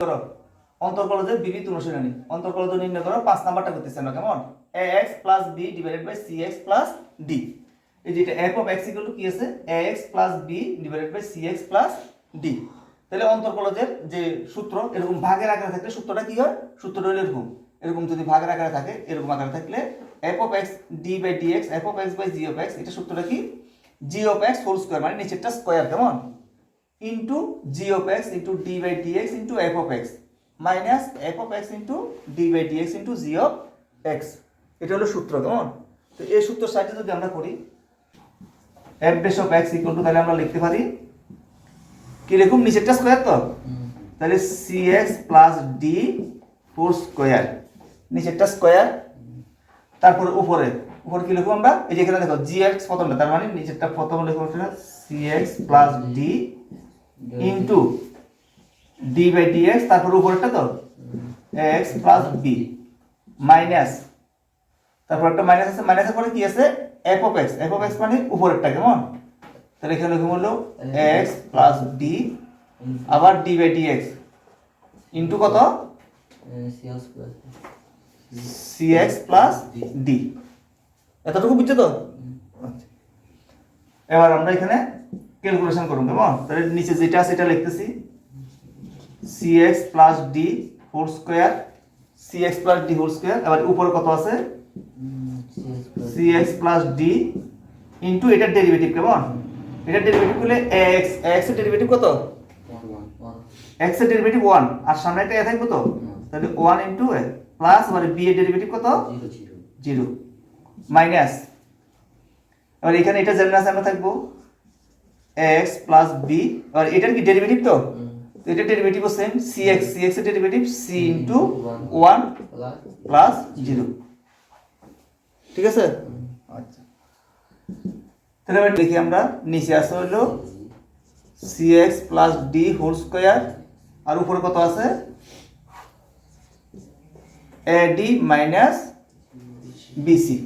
করো অন্তর্কলজের বিবিধ অনুশীলনী অন্তর্কলজ নির্ণয় করো, পাঁচ নাম্বারটা করতেছে আমরা, কেমন? A X plus B divided by C X plus D এই যেটা F of X equal to কি আছে? A X plus B divided by C X plus D তাহলে অন্তর্কলজের যে সূত্র, এরকম ভাগের আকারে থাকলে সূত্রটা কি হয়? সূত্রটা হলো এরকম। এরকম যদি ভাগের আকারে থাকে, এরকম আকারে থাকলে F of X D by D X F of X by G of X এটা সূত্রটা কি? G of X whole square মানে নিচেরটা স্কোয়ার কেমন? Into G of X into D by D X into F of X minus F of X into D by D X into of X এটা হলো সূত্র, কেমন? তো এই সূত্র সাইডে যদি আমরা করি F dash of X equal to তাহলে আমরা লিখতে পারি কি কীরকম? নিচেরটা স্কোয়ার তো? তাহলে C X plus D four square নিচেরটা স্কোয়ার তারপরে উপরে উপরে কি লিখব আমরা? এই যে এখানে দেখো জি এক্স প্রথমটা, তার মানে নিচেরটা প্রথম লিখব C X plus D into D by D X তারপর উপরেরটা তো? এক্স প্লাস বি মাইনাস তারপর একটা মাইনাস আছে মাইনাসের পরে কি আছে? F of X F of X মানে উপরেরটা কেমন? তাহলে এখানে লিখে বলল? এক্স প্লাস ডি আবার D by D X into কত? সি এক্স প্লাস ডি এতটুকু বুঝছ তো? আচ্ছা। এবার আমরা এখানে ক্যালকুলেশন করুন কেমন তাহলে নিচে যেটা আছে সেটা লিখতেছি। C X plus D whole square C X plus D whole square এবার উপরে কত আছে? C X plus D into এটার ডেরিভেটিভ কেমন? এটার ডেরিভেটিভ করলে এক্স এক্সের ডেরিভেটিভ কত? এক্সের ডেরিভেটিভ ওয়ান আর সামনে একটা এ থাকবে তো? তাহলে ওয়ান ইন্টু এ প্লাস মানে বি এর ডেরিভেটিভ কত? জিরো মাইনাস এবার এখানে এটা জানলে আছে আমরা থাকব এক্স প্লাস বি আর এটার কি ডেরিভেটিভ তো? তো এটার derivative same C X C এক্সের derivative C into one plus zero ঠিক আছে? আচ্ছা। তাহলে দেখি আমরা নিচে আসা হলো C X plus D whole square আর উপরে কত আছে? A D minus BC